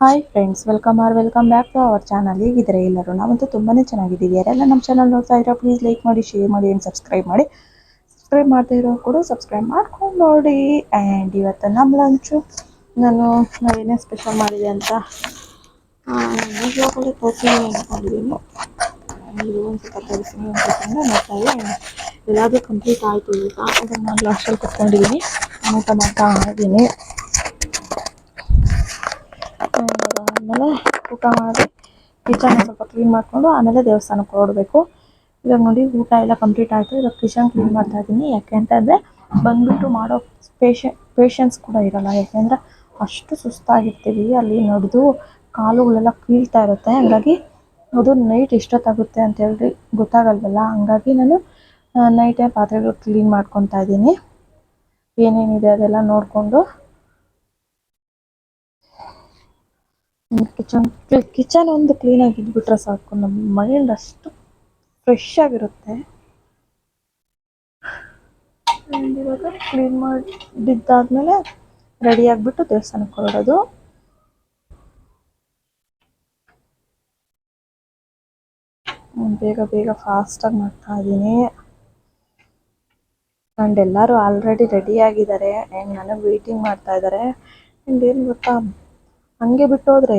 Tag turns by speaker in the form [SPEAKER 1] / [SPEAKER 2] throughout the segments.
[SPEAKER 1] Hi friends welcome or welcome back to our channel ಹೇಗಿದ್ದಾರೆ ಎಲ್ಲರೂ? ನಾವಂತೂ ತುಂಬಾ ಚೆನ್ನಾಗಿದ್ದೀವಿ. ಯಾರೆಲ್ಲ ನಮ್ಮ ಚಾನಲ್ ನೋಡ್ತಾ ಇರೋ ಪ್ಲೀಸ್ ಲೈಕ್ ಮಾಡಿ ಶೇರ್ ಮಾಡಿ ಆ್ಯಂಡ್ ಸಬ್ಸ್ಕ್ರೈಬ್ ಮಾಡಿ. ಸಬ್ಸ್ಕ್ರೈಬ್ ಮಾಡ್ತಾ ಇರೋ ಕೂಡ ಸಬ್ಸ್ಕ್ರೈಬ್ ಮಾಡ್ಕೊಂಡು ನೋಡಿ. ಆ್ಯಂಡ್ ಇವತ್ತು ನಮ್ಮ ಲಂಚು ನಾನು ನಾವೇನೇ ಸ್ಪೆಷಲ್ ಮಾಡಿದೆ ಅಂತ ಈಗಾಗಲೇ ತೋರಿಸಿ ಅಂದ್ಕೊಂಡಿದ್ದೀನಿ ಇದು ಒಂದು ನೋಡ್ತಾ ಇದ್ದೀನಿ ಎಲ್ಲಾದರೂ ಕಂಪ್ಲೀಟ್ ಆಯಿತು ಈಗ ಅದನ್ನು ನಾನು ಲಾಸ್ಟಲ್ಲಿ ಕುತ್ಕೊಂಡಿದ್ದೀನಿ ಊಟ ಮಾಡ್ತಾ ಇದ್ದೀನಿ ಆಮೇಲೆ ಊಟ ಮಾಡಿ ಕಿಚನ್ ಸ್ವಲ್ಪ ಕ್ಲೀನ್ ಮಾಡಿಕೊಂಡು ಆಮೇಲೆ ದೇವಸ್ಥಾನಕ್ಕೆ ಹೊರಡಬೇಕು. ಇವಾಗ ನೋಡಿ ಊಟ ಎಲ್ಲ ಕಂಪ್ಲೀಟ್ ಆಯಿತು. ಇವಾಗ ಕಿಚನ್ ಕ್ಲೀನ್ ಮಾಡ್ತಾ ಇದ್ದೀನಿ. ಯಾಕೆ ಅಂತಂದರೆ ಬಂದ್ಬಿಟ್ಟು ಮಾಡೋ ಪೇಷೆ ಪೇಷನ್ಸ್ ಕೂಡ ಇರಲ್ಲ. ಯಾಕೆಂದರೆ ಅಷ್ಟು ಸುಸ್ತಾಗಿರ್ತೀವಿ. ಅಲ್ಲಿ ನಡೆದು ಕಾಲುಗಳೆಲ್ಲ ಕೀಳ್ತಾ ಇರುತ್ತೆ. ಹಂಗಾಗಿ ಅದು ನೈಟ್ ಎಷ್ಟೊತ್ತಾಗುತ್ತೆ ಅಂತ ಹೇಳಿ ಗೊತ್ತಾಗಲ್ವಲ್ಲ. ಹಂಗಾಗಿ ನಾನು ನೈಟೇ ಪಾತ್ರೆಗಳು ಕ್ಲೀನ್ ಮಾಡ್ಕೊತಾ ಇದ್ದೀನಿ. ಏನೇನಿದೆ ಅದೆಲ್ಲ ನೋಡಿಕೊಂಡು ಕಿಚನ್. ಕಿಚನ್ ಒಂದು ಕ್ಲೀನಾಗಿ ಇದ್ಬಿಟ್ರೆ ಸಾಕು. ನಮ್ಮ ಮೈಂಡ್ ಅಷ್ಟು ಫ್ರೆಶ್ ಆಗಿರುತ್ತೆ. ಇವಾಗ ಕ್ಲೀನ್ ಮಾಡಿದ್ದಾದ್ಮೇಲೆ ರೆಡಿ ಆಗಿಬಿಟ್ಟು ದೇವಸ್ಥಾನಕ್ಕೆ ಹೊರಡೋದು. ಬೇಗ ಬೇಗ ಫಾಸ್ಟಾಗಿ ಮಾಡ್ತಾ ಇದ್ದೀನಿ ಆ್ಯಂಡ್ ಎಲ್ಲರೂ ಆಲ್ರೆಡಿ ರೆಡಿ ಆಗಿದ್ದಾರೆ. ಆ್ಯಂಡ್ ನನಗೆ ವೆಯ್ಟಿಂಗ್ ಮಾಡ್ತಾ ಇದ್ದಾರೆ. ಆ್ಯಂಡ್ ಏನು ಗೊತ್ತಾ? ಹಂಗೆ ಬಿಟ್ಟೋದ್ರೆ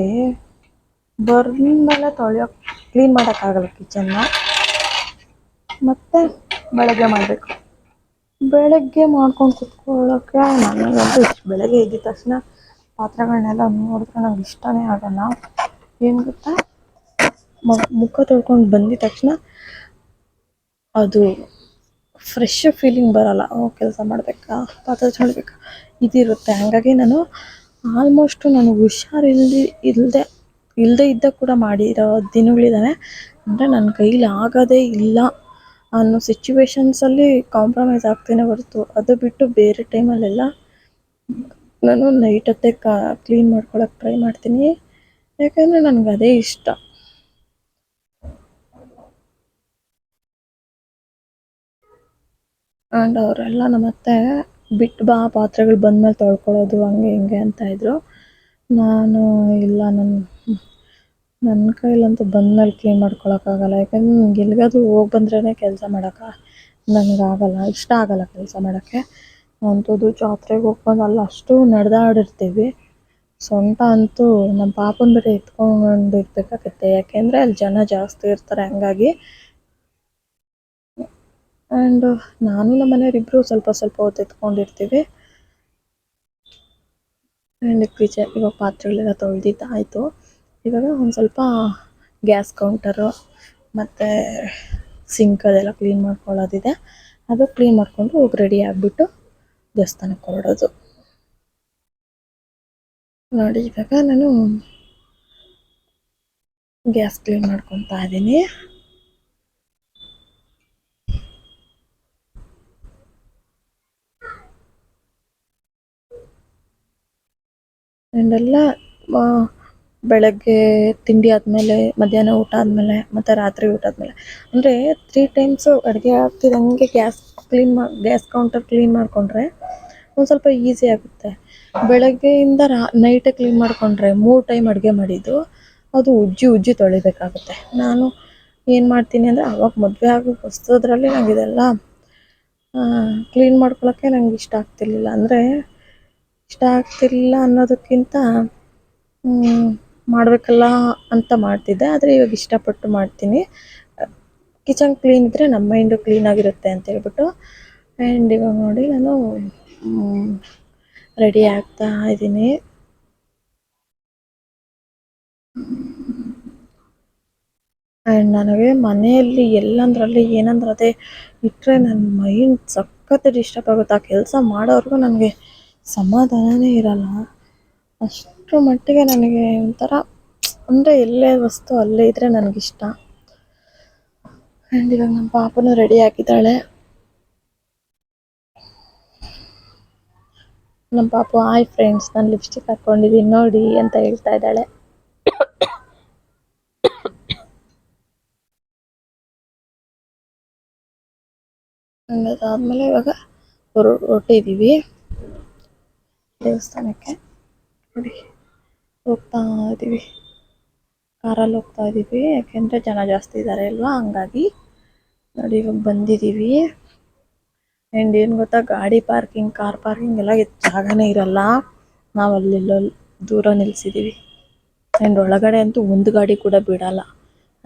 [SPEAKER 1] ಬರ್ಮೇಲೆ ತೊಳೆಯೋಕೆ ಕ್ಲೀನ್ ಮಾಡೋಕ್ಕಾಗಲ್ಲ ಕಿಚನ್ನ ಮತ್ತೆ ಬೆಳಗ್ಗೆ ಮಾಡಬೇಕು. ಬೆಳಗ್ಗೆ ಮಾಡ್ಕೊಂಡು ಕುತ್ಕೊಳ್ಳೋಕ್ಕೆ ನನಗಂತೂ ಇಷ್ಟು. ಬೆಳಗ್ಗೆ ಎದ್ದಿದ ತಕ್ಷಣ ಪಾತ್ರೆಗಳನ್ನೆಲ್ಲ ನೋಡಿದ್ರೆ ನಂಗೆ ಇಷ್ಟನೇ ಆಗಲ್ಲ. ಏನು ಗೊತ್ತಾ? ಮುಖ ತೊಳ್ಕೊಂಡು ಬಂದಿದ ತಕ್ಷಣ ಅದು ಫ್ರೆಶ್ ಫೀಲಿಂಗ್ ಬರಲ್ಲ. ಕೆಲಸ ಮಾಡಬೇಕಾ? ಪಾತ್ರೆ ತೊಳಿಬೇಕಾ? ಇದಿರುತ್ತೆ. ಹಾಗಾಗಿ ನಾನು ಆಲ್ಮೋಸ್ಟು ನಾನು ಹುಷಾರಿಲ್ದೆ ಇಲ್ಲದೆ ಇಲ್ಲದೆ ಇದ್ದಾಗ ಕೂಡ ಮಾಡಿರೋ ದಿನಗಳಿದ್ದಾವೆ. ಅಂದರೆ ನನ್ನ ಕೈಲಿ ಆಗೋದೇ ಇಲ್ಲ ಅನ್ನೋ ಸಿಚುವೇಶನ್ಸಲ್ಲಿ ಕಾಂಪ್ರಮೈಸ್ ಆಗ್ತೇನೆ ಹೊರತು. ಅದು ಬಿಟ್ಟು ಬೇರೆ ಟೈಮಲ್ಲೆಲ್ಲ ನಾನು ನೈಟ್ ಹೊತ್ತೇ ಕಾ, ಕ್ಲೀನ್ ಮಾಡ್ಕೊಳಕ್ಕೆ ಟ್ರೈ ಮಾಡ್ತೀನಿ. ಯಾಕಂದರೆ ನನಗೆ ಅದೇ ಇಷ್ಟ. ಆ್ಯಂಡ್ ಅವರೆಲ್ಲ ನಮ್ಮ ಅತ್ತೆ ಬಿಟ್ಟು ಬಾ, ಪಾತ್ರೆಗಳು ಬಂದಮೇಲೆ ತೊಳ್ಕೊಳ್ಳೋದು, ಹಂಗೆ ಹಿಂಗೆ ಅಂತ ಇದ್ದರು ನಾನು ಇಲ್ಲ ನನ್ನ ನನ್ನ ಕೈಲಂತೂ ಬಂದಮೇಲೆ ಕ್ಲೀನ್ ಮಾಡ್ಕೊಳಕ್ಕಾಗಲ್ಲ. ಯಾಕಂದ್ರೆ ನನಗೆ ಎಲ್ಲಿಗಾದ್ರೂ ಹೋಗಿ ಬಂದ್ರೇ ಕೆಲಸ ಮಾಡೋಕೆ ನನಗಾಗಲ್ಲ ಇಷ್ಟ ಆಗಲ್ಲ ಕೆಲಸ ಮಾಡೋಕ್ಕೆ. ಅಂಥದ್ದು ಜಾತ್ರೆಗೆ ಹೋಗಿ ಬಂದು ಅಲ್ಲಿ ಅಷ್ಟು ನಡೆದಾಡಿರ್ತೀವಿ. ಸೊಂಟ ಅಂತೂ ನಮ್ಮ ಪಾಪನ ಬೇರೆ ಎತ್ಕೊಂಡು ಇರಬೇಕಾಗತ್ತೆ. ಯಾಕೆಂದರೆ ಅಲ್ಲಿ ಜನ ಜಾಸ್ತಿ ಇರ್ತಾರೆ, ಹಂಗಾಗಿ ಆ್ಯಂಡ್ ನಾನು ನಮ್ಮ ಮನೆಯವರಿಬ್ಬರು ಸ್ವಲ್ಪ ಸ್ವಲ್ಪ ಹೊತ್ತು ಎತ್ಕೊಂಡಿರ್ತೀವಿ. ಆ್ಯಂಡ್ ಕಿಚನ್ ಇವಾಗ ಪಾತ್ರೆಗಳೆಲ್ಲ ತೊಳೆದಿದ್ದಾಯಿತು. ಇವಾಗ ಒಂದು ಸ್ವಲ್ಪ ಗ್ಯಾಸ್ ಕೌಂಟರು ಮತ್ತು ಸಿಂಕ್ ಅದೆಲ್ಲ ಕ್ಲೀನ್ ಮಾಡ್ಕೊಳ್ಳೋದಿದೆ. ಅದು ಕ್ಲೀನ್ ಮಾಡಿಕೊಂಡು ಹೋಗಿ ರೆಡಿ ಆಗಿಬಿಟ್ಟು ದೇವಸ್ಥಾನಕ್ಕೆ ಹೊರಡೋದು. ನೋಡಿ, ಇವಾಗ ನಾನು ಗ್ಯಾಸ್ ಕ್ಲೀನ್ ಮಾಡ್ಕೊತಾ ಇದ್ದೀನಿ. ಎಲ್ಲ ಬೆಳಗ್ಗೆ ತಿಂಡಿ ಆದಮೇಲೆ, ಮಧ್ಯಾಹ್ನ ಊಟ ಆದಮೇಲೆ, ಮತ್ತು ರಾತ್ರಿ ಊಟ ಆದಮೇಲೆ. ಅಂದರೆ ತ್ರೀ ಟೈಮ್ಸು ಅಡುಗೆ ಆಗ್ತಿದ್ದಂಗೆ ಗ್ಯಾಸ್ ಕ್ಲೀನ್ ಮಾ, ಗ್ಯಾಸ್ ಕೌಂಟರ್ ಕ್ಲೀನ್ ಮಾಡಿಕೊಂಡ್ರೆ ಒಂದು ಸ್ವಲ್ಪ ಈಸಿ ಆಗುತ್ತೆ. ಬೆಳಗ್ಗೆಯಿಂದ ರಾ ನೈಟೇ ಕ್ಲೀನ್ ಮಾಡಿಕೊಂಡ್ರೆ ಮೂರು ಟೈಮ್ ಅಡುಗೆ ಮಾಡಿದ್ದು ಅದು ಉಜ್ಜಿ ಉಜ್ಜಿ ತೊಳಿಬೇಕಾಗುತ್ತೆ. ನಾನು ಏನು ಮಾಡ್ತೀನಿ ಅಂದರೆ ಅವಾಗ ಮದುವೆ ಆಗಿ ಹೊಸದ್ರಲ್ಲಿ ನಂಗೆ ಇದೆಲ್ಲ ಕ್ಲೀನ್ ಮಾಡ್ಕೊಳ್ಳೋಕ್ಕೆ ನಂಗೆ ಇಷ್ಟ ಆಗ್ತಿರ್ಲಿಲ್ಲ. ಅಂದರೆ ಇಷ್ಟ ಆಗ್ತಿರಲಿಲ್ಲ ಅನ್ನೋದಕ್ಕಿಂತ ಮಾಡಬೇಕಲ್ಲ ಅಂತ ಮಾಡ್ತಿದ್ದೆ. ಆದರೆ ಇವಾಗ ಇಷ್ಟಪಟ್ಟು ಮಾಡ್ತೀನಿ. ಕಿಚನ್ ಕ್ಲೀನ್ ಇದ್ದರೆ ನಮ್ಮ ಮೈಂಡು ಕ್ಲೀನಾಗಿರುತ್ತೆ ಅಂತ ಹೇಳ್ಬಿಟ್ಟು. ಆ್ಯಂಡ್ ಇವಾಗ ನೋಡಿ ನಾನು ರೆಡಿ ಆಗ್ತಾ ಇದ್ದೀನಿ. ಆ್ಯಂಡ್ ನನಗೆ ಮನೆಯಲ್ಲಿ ಎಲ್ಲಂದ್ರಲ್ಲಿ ಏನಂದ್ರೆ ಇಟ್ಟರೆ ನನ್ನ ಮೈಂಡ್ ಸಖತ್ ಡಿಸ್ಟರ್ಬ್ ಆಗುತ್ತೆ. ಆ ಕೆಲಸ ಮಾಡೋವರೆಗೂ ನನಗೆ ಸಮಾಧಾನನೇ ಇರಲ್ಲ. ಅಷ್ಟರ ಮಟ್ಟಿಗೆ ನನಗೆ ಒಂಥರ, ಅಂದರೆ ಎಲ್ಲೇ ವಸ್ತು ಅಲ್ಲೇ ಇದ್ದರೆ ನನಗಿಷ್ಟ. ಆ್ಯಂಡ್ ಇವಾಗ ನಮ್ಮ ಪಾಪನೂ ರೆಡಿ ಆಗಿದ್ದಾಳೆ. ನಮ್ಮ ಪಾಪು ಆಯ್ ಫ್ರೆಂಡ್ಸ್ ನಾನು ಲಿಪ್ಸ್ಟಿಕ್ ಹಾಕ್ಕೊಂಡಿದ್ದೀನಿ ನೋಡಿ, ಅಂತ ಹೇಳ್ತಾ ಇದ್ದಾಳೆ. ಅದಾದಮೇಲೆ ಇವಾಗ ಹೊರಟಿದ್ದೀವಿ ದೇವಸ್ಥಾನಕ್ಕೆ? ನೋಡಿ. ಹೋಗ್ತಾ ಇದ್ದೀವಿ ಕಾರಲ್ಲಿ ಹೋಗ್ತಾ ಇದ್ದೀವಿ ಯಾಕೆಂದರೆ ಜನ ಜಾಸ್ತಿ ಇದ್ದಾರೆ ಅಲ್ವಾ? ಹಂಗಾಗಿ ನೋಡಿ, ಇವಾಗ ಬಂದಿದ್ದೀವಿ ಆ್ಯಂಡ್ ಏನು ಗೊತ್ತಾ, ಗಾಡಿ ಪಾರ್ಕಿಂಗ್, ಕಾರ್ ಪಾರ್ಕಿಂಗ್ ಎಲ್ಲ ಜಾಗನೇ ಇರಲ್ಲ. ನಾವು ಅಲ್ಲೆಲ್ಲೋ ದೂರ ನಿಲ್ಸಿದೀವಿ. ಆ್ಯಂಡ್ ಒಳಗಡೆ ಅಂತೂ ಒಂದು ಗಾಡಿ ಕೂಡ ಬಿಡಲ್ಲ.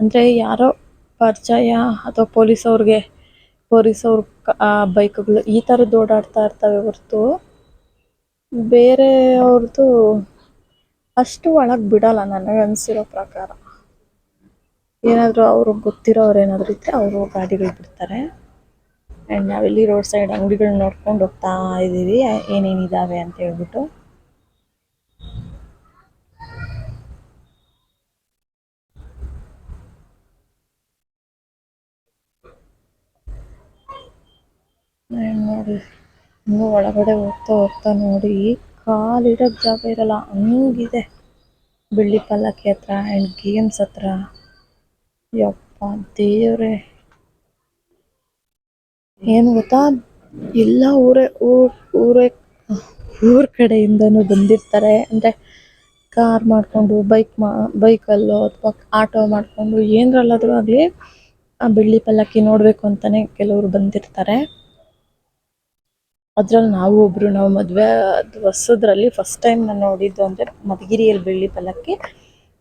[SPEAKER 1] ಅಂದರೆ ಯಾರೋ ಪರಿಚಯ ಅಥವಾ ಪೊಲೀಸ್ ಅವ್ರಿಗೆ ಪೊಲೀಸ್ ಅವ್ರ ಬೈಕ್ಗಳು ಈ ಥರದ್ದು ಓಡಾಡ್ತಾ ಇರ್ತವೆ ಹೊರತು ಬೇರೆ ಅವ್ರದ್ದು ಅಷ್ಟು ಒಳಗೆ ಬಿಡಲ್ಲ ನನಗೆ ಅನಿಸಿರೋ ಪ್ರಕಾರ. ಏನಾದರೂ ಅವ್ರಿಗೆ ಗೊತ್ತಿರೋರು ಏನಾದರೂ ಇದ್ದರೆ ಅವರು ಗಾಡಿಗಳು ಬಿಡ್ತಾರೆ. ಆ್ಯಂಡ್ ನಾವಿಲ್ಲಿ ರೋಡ್ ಸೈಡ್ ಅಂಗಡಿಗಳನ್ನ ನೋಡ್ಕೊಂಡು ಹೋಗ್ತಾ ಇದ್ದೀವಿ ಏನೇನಿದ್ದಾವೆ ಅಂತ ಹೇಳ್ಬಿಟ್ಟು. ನೋಡಿ. ಇನ್ನೂ ಒಳಗಡೆ ಹೋಗ್ತಾ ಹೋಗ್ತಾ ನೋಡಿ ಕಾಲಿಡೋಕ್ಕೆ ಜಾಗ ಇರಲ್ಲ, ಹಂಗಿದೆ. ಬೆಳ್ಳಿ ಪಲ್ಲಕ್ಕಿ ಹತ್ರ ಆ್ಯಂಡ್ ಗೇಮ್ಸ್ ಹತ್ರ. ಯಪ್ಪ ದೇವ್ರೆ. ಏನು ಗೊತ್ತಾ? ಎಲ್ಲ ಊರೇ, ಊರ್, ಊರೇ, ಊರ ಕಡೆಯಿಂದನೂ ಬಂದಿರ್ತಾರೆ. ಅಂದರೆ ಕಾರ್ ಮಾಡಿಕೊಂಡು ಬೈಕ್ ಮಾ ಬೈಕಲ್ಲೋ ಅಥವಾ ಆಟೋ ಮಾಡಿಕೊಂಡು, ಏನರಲ್ಲಾದರೂ ಆಗಲಿ ಆ ಬೆಳ್ಳಿ ಪಲ್ಲಕ್ಕಿ ನೋಡಬೇಕು ಅಂತಲೇ ಕೆಲವರು ಬಂದಿರ್ತಾರೆ. ಅದ್ರಲ್ಲಿ ನಾವು ಒಬ್ಬರು ನಾವು ಮದುವೆ ಹೊಸದ್ರಲ್ಲಿ ಫಸ್ಟ್ ಟೈಮ್ ನಾನು ನೋಡಿದ್ದು ಅಂದರೆ ಮಧುಗಿರಿಯಲ್ಲಿ ಬೆಳ್ಳಿ ಪಲ್ಲಕ್ಕಿ.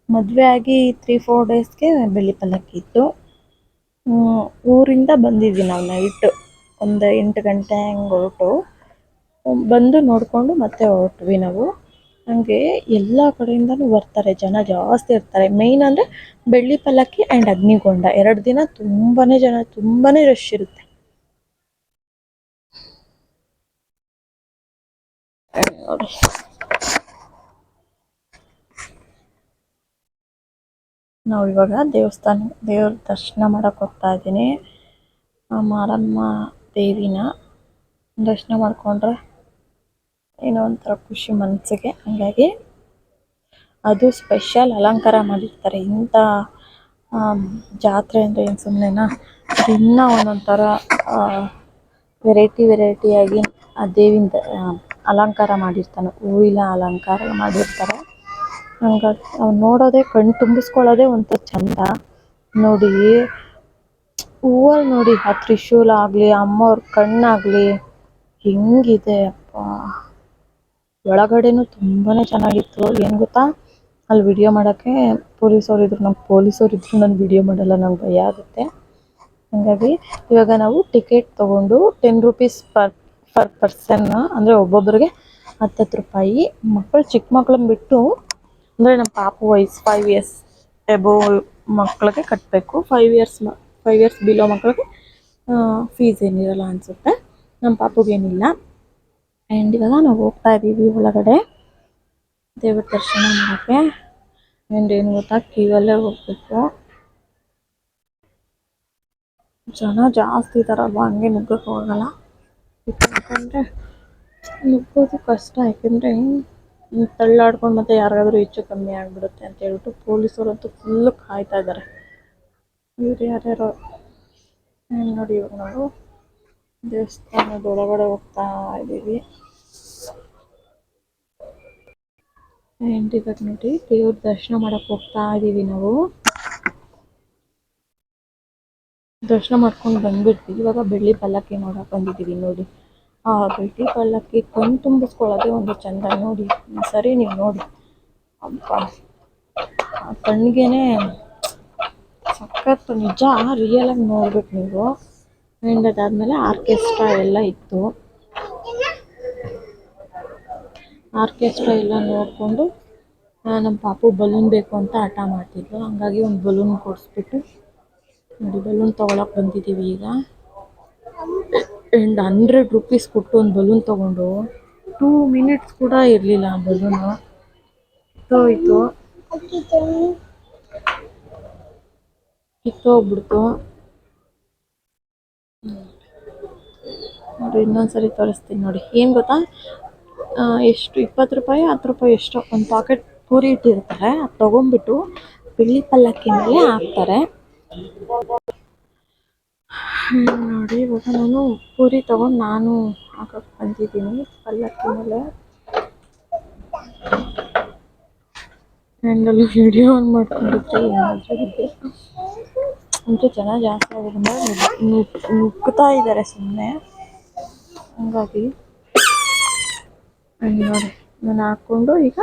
[SPEAKER 1] ಮದುವೆ ಆಗಿ ತ್ರೀ ಫೋರ್ ಡೇಸ್ಗೆ ಬೆಳ್ಳಿ ಪಲ್ಲಕ್ಕಿ ಇತ್ತು. ಊರಿಂದ ಬಂದಿದ್ವಿ ನಾವು ನೈಟ್ ಒಂದು ಎಂಟು ಗಂಟೆ ಹಂಗೆ ಹೊರಟು. ಬಂದು ನೋಡಿಕೊಂಡು ಮತ್ತೆ ಹೊರಟ್ವಿ ನಾವು. ಹಂಗೆ ಎಲ್ಲ ಕಡೆಯಿಂದನೂ ಬರ್ತಾರೆ, ಜನ ಜಾಸ್ತಿ ಇರ್ತಾರೆ. ಮೇಯ್ನ್ ಅಂದರೆ ಬೆಳ್ಳಿ ಪಲ್ಲಕ್ಕಿ ಆ್ಯಂಡ್ ಅಗ್ನಿಗೊಂಡ. ಎರಡು ದಿನ ತುಂಬಾ ಜನ ತುಂಬಾ ರಶ್ ಇರುತ್ತೆ. ನೋಡಿ. ನಾವು ಇವಾಗ ದೇವಸ್ಥಾನ, ದೇವ್ರ ದರ್ಶನ ಮಾಡಕ್ ಹೋಗ್ತಾ ಇದ್ದೀನಿ. ಮಾರಮ್ಮ ದೇವಿನ ದರ್ಶನ ಮಾಡ್ಕೊಂಡ್ರೆ ಏನೋ ಒಂಥರ ಖುಷಿ ಮನಸ್ಸಿಗೆ ಹಂಗಾಗಿ ಅದು ಸ್ಪೆಷಲ್ ಅಲಂಕಾರ ಮಾಡಿರ್ತಾರೆ. ಇಂಥ ಜಾತ್ರೆ ಅಂದರೆ ಏನು ಸುಮ್ಮನೆನಾ ದಿನ ಒಂದೊಂಥರ ವೆರೈಟಿ ವೆರೈಟಿಯಾಗಿ ಆ ದೇವಿಂದ ಅಲಂಕಾರ ಮಾಡಿರ್ತಾನೆ, ಹೂವಿನ ಅಲಂಕಾರ ಮಾಡಿರ್ತಾರೆ. ಹಂಗಾಗಿ ನೋಡೋದೇ ಕಣ್ ತುಂಬಿಸ್ಕೊಳ್ಳೋದೇ ಒಂಥರ ಚಂದ. ನೋಡಿ ಹೂವಲ್ಲಿ ನೋಡಿ, ಆ ತ್ರಿಶೂಲ ಆಗಲಿ ಅಮ್ಮವ್ರ ಕಣ್ಣಾಗಲಿ, ಹೆಂಗಿದೆ ಅಪ್ಪ. ಒಳಗಡೆನೂ ತುಂಬಾ ಚೆನ್ನಾಗಿತ್ತು. ಏನು ಗೊತ್ತಾ? ಅಲ್ಲಿ ವಿಡಿಯೋ ಮಾಡೋಕ್ಕೆ ಪೊಲೀಸವ್ರು ಇದ್ರು ನಮ್ಗೆ ಪೊಲೀಸವ್ರು ಇದ್ರು, ನಾನು ವಿಡಿಯೋ ಮಾಡಲ್ಲ, ನಂಗೆ ಭಯ ಆಗುತ್ತೆ. ಹಾಗಾಗಿ ಇವಾಗ ನಾವು ಟಿಕೆಟ್ ತೊಗೊಂಡು ten rupees per per person ಅಂದರೆ ಒಬ್ಬೊಬ್ಬರಿಗೆ ಹತ್ತತ್ತು ರೂಪಾಯಿ. ಮಕ್ಕಳು ಚಿಕ್ಕ ಮಕ್ಕಳನ್ನ ಬಿಟ್ಟು, ಅಂದರೆ ನಮ್ಮ ಪಾಪ ವಯಸ್ಸು ಫೈವ್ ಇಯರ್ಸ್ ಎಬೋ ಮಕ್ಕಳಿಗೆ ಕಟ್ಟಬೇಕು five years five years below ಮಕ್ಕಳಿಗೆ ಫೀಸ್ ಏನಿರಲ್ಲ ಅನಿಸುತ್ತೆ. ನಮ್ಮ ಪಾಪುಗೇನಿಲ್ಲ ಆ್ಯಂಡ್ ಇವಾಗ ನಾವು ಹೋಗ್ತಾ ಇದ್ದೀವಿ ಒಳಗಡೆ. ದೇವ್ರ ದರ್ಶನ ಮಾಡೋಕ್ಕೆ. ಆ್ಯಂಡ್ ಏನು ಗೊತ್ತಾ ಕ್ಯೂವಲ್ಲೇ ಹೋಗ್ಬೇಕು. ಜನ ಜಾಸ್ತಿ ಇದಾರಲ್ವ, ಹಂಗೆ ನುಗ್ಗಕ್ಕೆ ಹೋಗಲ್ಲ. ಯಾಕಂದರೆ ನುಗ್ಗೋದು ಕಷ್ಟ, ಯಾಕಂದ್ರೆ ತಳ್ಳಾಡ್ಕೊಂಡು ಮತ್ತೆ ಯಾರಿಗಾದ್ರೂ ಹೆಚ್ಚು ಕಮ್ಮಿ ಆಗ್ಬಿಡುತ್ತೆ ಅಂತ ಹೇಳ್ಬಿಟ್ಟು ಪೊಲೀಸರಂತೂ ಫುಲ್ಲು ಕಾಯ್ತಾ ಇದ್ದಾರೆ ಇವ್ರು ಯಾರ್ಯಾರೋ ನೋಡಿ ಇವಾಗ ನಾವು ದೇವಸ್ಥಾನದ ಒಳಗಡೆ ಹೋಗ್ತಾ ಇದ್ದೀವಿ ಆ್ಯಂಡ್ ನೋಡಿ ದೇವ್ರ ದರ್ಶನ ಮಾಡಕ್ಕೆ ಹೋಗ್ತಾ ಇದ್ದೀವಿ ನಾವು. ದರ್ಶನ ಮಾಡ್ಕೊಂಡು ಬಂದ್ಬಿಟ್ವಿ. ಇವಾಗ ಬೆಳ್ಳಿ ಪಲ್ಲಕ್ಕಿ ನೋಡಕ್ ಬಂದಿದ್ದೀವಿ ನೋಡಿ. ಆ ಬೆಳ್ಳಿ ಪಲ್ಲಕ್ಕಿ ಕಣ್ ತುಂಬಿಸ್ಕೊಳ್ಳೋದೇ ಒಂದು ಚಂದ. ನೋಡಿ, ಸರಿ ನೀವು ನೋಡಿ. ಅಪ್ಪ ಕಣ್ಣಿಗೆನೆ ಸಖತ್ ನಿಜ ರಿಯಲ್ ಆಗಿ ನೋಡ್ಬೇಕು ನೀವು. ಆ್ಯಂಡ್ ಅದಾದಮೇಲೆ ಆರ್ಕೆಸ್ಟ್ರಾ ಎಲ್ಲ ಇತ್ತು. ಆರ್ಕೆಸ್ಟ್ರಾ ಎಲ್ಲ ನೋಡಿಕೊಂಡು ನಮ್ಮ ಪಾಪು ಬಲೂನ್ ಬೇಕು ಅಂತ ಹಠ ಮಾಡ್ತಿದ್ಲು. ಹಂಗಾಗಿ ಒಂದು ಬಲೂನ್ ಕೊಡಿಸ್ಬಿಟ್ಟು ನೋಡಿ ಬಲೂನ್ ತಗೊಳಕ್ ಬಂದಿದ್ದೀವಿ ಈಗ. ಆ್ಯಂಡ್ ಹಂಡ್ರೆಡ್ ರುಪೀಸ್ ಕೊಟ್ಟು ಒಂದು ಬಲೂನ್ ತಗೊಂಡು ಟೂ ಮಿನಿಟ್ಸ್ ಕೂಡ ಇರಲಿಲ್ಲ ಆ ಬಲೂನು ಕಿತ್ತೋಯ್ತು ಕಿತ್ತೋಗ್ಬಿಡ್ತು. ನೋಡಿ, ಇನ್ನೊಂದ್ಸರಿ ತೋರಿಸ್ತೀನಿ ನೋಡಿ. ಏನು ಗೊತ್ತಾ? ಎಷ್ಟು? ಇಪ್ಪತ್ತು ರೂಪಾಯಿ, ಹತ್ತು ರೂಪಾಯಿ ಎಷ್ಟೋ? ಒಂದು ಪಾಕೆಟ್ ಪೂರಿ ಇಟ್ಟಿರ್ತಾರೆ. ಅದು ತೊಗೊಂಬಿಟ್ಟು ಬೆಳ್ಳಿ ಪಲ್ಲಕ್ಕಿ ಮೇಲೆ ಹಾಕ್ತಾರೆ. ನೋಡಿ, ಇವಾಗ ನಾನು ಪೂರಿ ತೊಗೊಂಡು ನಾನು ಹಾಕಕ್ಕೆ ಬಂದಿದ್ದೀನಿ, ಪಲ್ಲಕ್ಕಿ ಮೇಲೆ. ಆ್ಯಂಡ್ ಅಲ್ಲಿ ವಿಡಿಯೋ ಆನ್ ಮಾಡ್ಕೊಂಡಿದ್ರೆ ಏನಾದರೂ ಅಂದರೆ ಜನ ಜಾಸ್ತಿ ಆಗೋದ್ರಿಂದ ನುಗ್ ನುಗ್ಗುತ್ತಾ ಇದ್ದಾರೆ ಸುಮ್ಮನೆ ಹಂಗಾಗಿ ಹಂಗೆ ನೋಡಿ ನಾನು ಹಾಕ್ಕೊಂಡು ಈಗ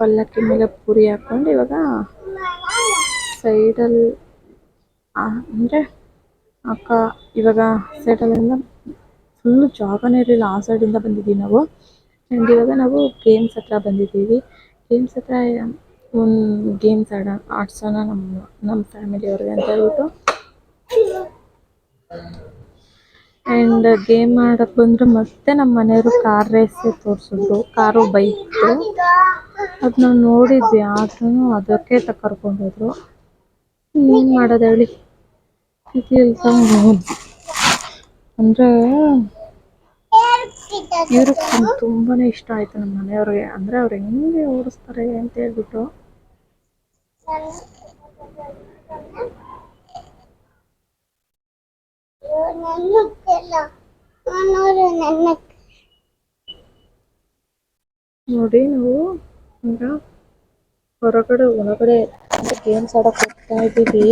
[SPEAKER 1] ಪಲ್ಲಕ್ಕಿ ಮೇಲೆ ಪೂರಿ ಹಾಕ್ಕೊಂಡು ಇವಾಗ ಸೈಡಲ್ಲಿ ಅಂದರೆ ಅಕ್ಕ ಇವಾಗ ಸೈಡಲ್ಲಿಂದ ಫುಲ್ಲು ಜಾಗನೇ ಇರಲಿಲ್ಲ, ಆ ಸೈಡಿಂದ ಬಂದಿದ್ದೀವಿ ನಾವು. ಆ್ಯಂಡ್ ಇವಾಗ ನಾವು ಗೇಮ್ಸ್ ಹತ್ರ ಬಂದಿದ್ದೀವಿ ಗೇಮ್ಸ್ ಹತ್ರ ಒಂದು ಗೇಮ್ಸ್ ಆಡ, ಆಡ್ಸೋಣ ನಮ್ಮ ನಮ್ಮ ಫ್ಯಾಮಿಲಿಯವ್ರಿಗೆ ಅಂತ ಹೇಳ್ಬಿಟ್ಟು. ಆ್ಯಂಡ್ ಗೇಮ್ ಆಡಕ್ಕೆ ಬಂದರೆ ಮತ್ತೆ ನಮ್ಮ ಮನೆಯವರು ಕಾರ್ ರೇಸ್ ತೋರಿಸಿದ್ರು ಕಾರು ಬೈಕ್ ಅದು ನಾವು ನೋಡಿದ್ವಿ ಆದ್ರೂ ಅದಕ್ಕೆ ತ ಕರ್ಕೊಂಡು ಹೋದ್ರು. ಏನು ಮಾಡೋದು ಹೇಳಿ. ಇದು ಅಂದರೆ ಇವ್ರಿಗೆ ತುಂಬಾನೇ ಇಷ್ಟ ಆಯ್ತು ನಮ್ಮ ಮನೆಯವ್ರಿಗೆ. ಅಂದ್ರೆ ಅವ್ರು ಹೆಂಗೆ ಓಡಿಸ್ತಾರೆ ಅಂತ ಹೇಳ್ಬಿಟ್ಟು. ನೋಡಿ ನಾವು ಈಗ ಹೊರಗಡೆ, ಒಳಗಡೆ ಗೇಮ್ಸ್ ಆಡಕ್ ಹೋಗ್ತಾ ಇದ್ದೀವಿ.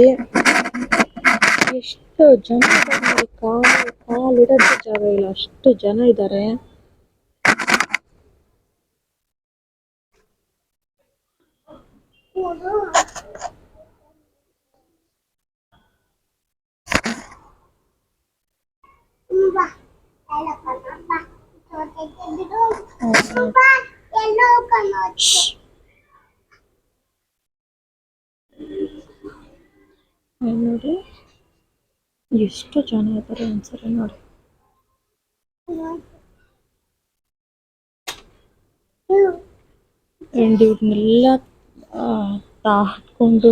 [SPEAKER 1] ಎಷ್ಟು ಜನ ಇದ್ದಾರೆ? ನೋಡಿ ಕಾಲು ಕಾಲಿಡೋಕ್ಕೆ ಜಾಗ ಇಲ್ಲ. ಅಷ್ಟು ಜನ ಇದ್ದಾರೆ. ನೋಡಿ ಎಷ್ಟು ಜನ ಇದ್ದಾರೆ ಒಂದ್ಸರಿ ನೋಡಿ. ಆ್ಯಂಡ್ ಇವ್ರನ್ನೆಲ್ಲ ಹಾಕೊಂಡು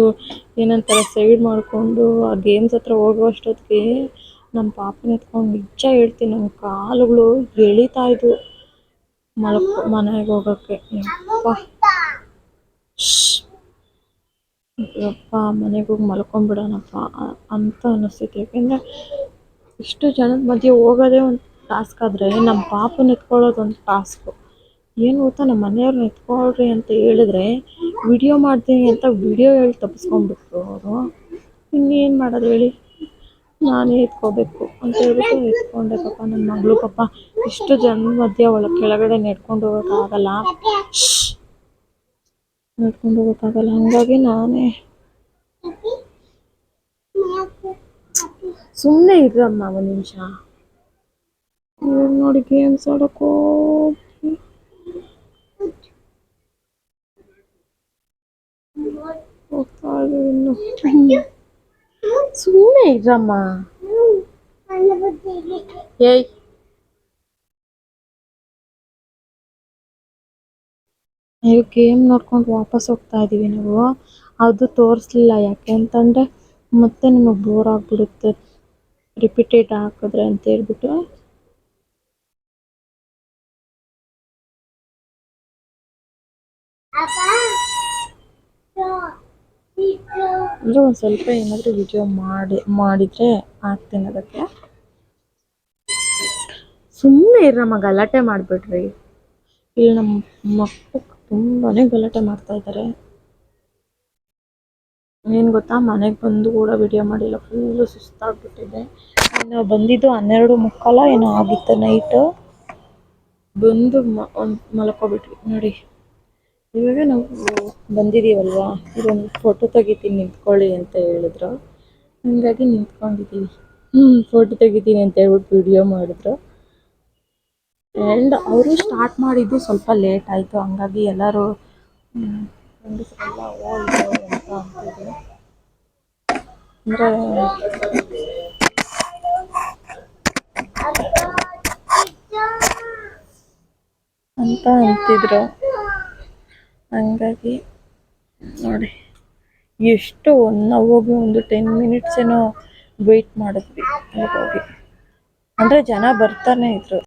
[SPEAKER 1] ಏನಂತಾರೆ, ಸೈಡ್ ಮಾಡಿಕೊಂಡು, ಆ ಗೇಮ್ಸ್ ಹತ್ರ ಹೋಗುವಷ್ಟೊತ್ತಿಗೆ ನಮ್ಮ ಪಾಪನ ಎತ್ಕೊಂಡು ನಿಜ ಹೇಳ್ತೀನಿ ನಮ್ಮ ಕಾಲುಗಳು ಎಳಿತಾ ಇದ್ವು ಮಲಕ್, ಮನೆಗೆ ಹೋಗೋಕ್ಕೆ. ಯಪ್ಪ. ಯಪ್ಪ, ಮನೆಗೆ ಹೋಗಿ ಮಲ್ಕೊಂಬಿಡೋಣಪ್ಪ ಅಂತ ಅನ್ನಿಸ್ತೈತೆ ಯಾಕೆಂದರೆ ಇಷ್ಟು ಜನದ ಮಧ್ಯೆ ಹೋಗೋದೇ ಒಂದು ಟಾಸ್ಕ್ ಆದರೆ ನಮ್ಮ ಪಾಪನ ಎತ್ಕೊಳ್ಳೋದು ಒಂದು ಟಾಸ್ಕು ಏನು ಗೊತ್ತಾ ನಮ್ಮ ಮನೆಯವ್ರು ಎತ್ಕೊಳ್ರಿ ಅಂತ ಹೇಳಿದ್ರೆ ವಿಡಿಯೋ ಮಾಡ್ತೀನಿ ಅಂತ ವಿಡಿಯೋ ಹೇಳಿ ತಪ್ಪಿಸ್ಕೊಂಡ್ಬಿಟ್ರು ಅವರು. ಇನ್ನೇನು ಮಾಡೋದು ಹೇಳಿ? ನಾನೇ ಎತ್ಕೋಬೇಕು ಅಂತ ಹೇಳ್ಬಿಟ್ಟು ಎತ್ಕೊಂಡೆ ಪಾಪ ನನ್ನ ಮಗಳು. ಪಾಪ ಇಷ್ಟು ಜನ ಮಧ್ಯೆ ಅವಳ ಕೆಳಗಡೆ ನೆಡ್ಕೊಂಡು ಹೋಗೋಕ್ಕಾಗಲ್ಲ ನಡ್ಕೊಂಡು ಹೋಗೋಕ್ಕಾಗಲ್ಲ ಹಂಗಾಗಿ ನಾನೇ ಸುಮ್ಮನೆ ಇರಮ್ಮ ಒಂದು ನಿಮಿಷ. ನೋಡಿ ಗೇಮ್ಸ್ ಆಡೋಕ್ಕೋ ಹೋಗ್ತಾ ಇನ್ನು. ಸುಮ್ಮನೆ ಇರಮ್ಮ. ಏಯ್. ಈಗ ಗೇಮ್ ನೋಡ್ಕೊಂಡು ವಾಪಸ್ ಹೋಗ್ತಾ ಇದ್ದೀವಿ ನಾವು? ಅದು ತೋರಿಸ್ಲಿಲ್ಲ ಯಾಕೆ ಅಂತಂದರೆ ಮತ್ತೆ ನಿಮಗೆ ಬೋರ್ ಆಗಿಬಿಡುತ್ತೆ. ರಿಪೀಟೆಡ್ ಹಾಕಿದ್ರೆ ಅಂತ ಹೇಳ್ಬಿಟ್ಟು. ಅಂದರೆ ಒಂದು ಸ್ವಲ್ಪ ಏನಾದರೂ ವಿಡಿಯೋ ಮಾಡಿ, ಮಾಡಿದರೆ ಆಗ್ತೇನೆ ಅದಕ್ಕೆ. ಸುಮ್ಮನೆ ಇರಮ್ಮ ಗಲಾಟೆ ಮಾಡಿಬಿಡ್ರಿ. ಇಲ್ಲಿ ನಮ್ಮ ಮಕ್ಕಳು ತುಂಬಾ ಗಲಾಟೆ ಮಾಡ್ತಾ ಇದ್ದಾರೆ ಏನು ಗೊತ್ತಾ, ಮನೆಗೆ ಬಂದು ಕೂಡ ವಿಡಿಯೋ ಮಾಡಿಲ್ಲ ಫುಲ್ಲು ಸುಸ್ತಾಗ್ಬಿಟ್ಟಿದೆ. ನಾವು ಬಂದಿದ್ದು ಹನ್ನೆರಡು ಮುಕ್ಕಾಲ ಏನೋ ಆಗಿತ್ತು ನೈಟ್ ಬಂದು ಮಲ್ಕೊಬಿಟ್ವಿ. ನೋಡಿ, ಇವಾಗ ನಾವು ಬಂದಿದ್ದೀವಲ್ವಾ? ಇದೊಂದು ಫೋಟೋ ತೆಗಿತೀನಿ, ನಿಂತ್ಕೊಳ್ಳಿ ಅಂತ ಹೇಳಿದ್ರು. ಹಾಗಾಗಿ ನಿಂತ್ಕೊಂಡಿದ್ದೀವಿ ಹ್ಞೂ ಫೋಟೋ ತೆಗಿತೀನಿ ಅಂತ ಹೇಳ್ಬಿಟ್ಟು ವಿಡಿಯೋ ಮಾಡಿದ್ರು. ಆ್ಯಂಡ್ ಅವರು ಸ್ಟಾರ್ಟ್ ಮಾಡಿದ್ದು ಸ್ವಲ್ಪ ಲೇಟ್ ಆಯಿತು. ಹಂಗಾಗಿ ಎಲ್ಲರೂ ಅಂತ ಅಂತಿದ್ರು. ಅಂದರೆ ಅಂತ ಅಂತಿದ್ರು. ಹಂಗಾಗಿ ನೋಡಿ, ಎಷ್ಟು ನಾವು ಹೋಗಿ ಒಂದು ಟೆನ್ ಮಿನಿಟ್ಸ್ ಏನೋ ವೆಯ್ಟ್ ಮಾಡಿದ್ವಿ ಹೋಗಿ. ಅಂದರೆ ಜನ ಬರ್ತಾನೆ ಇದ್ರು.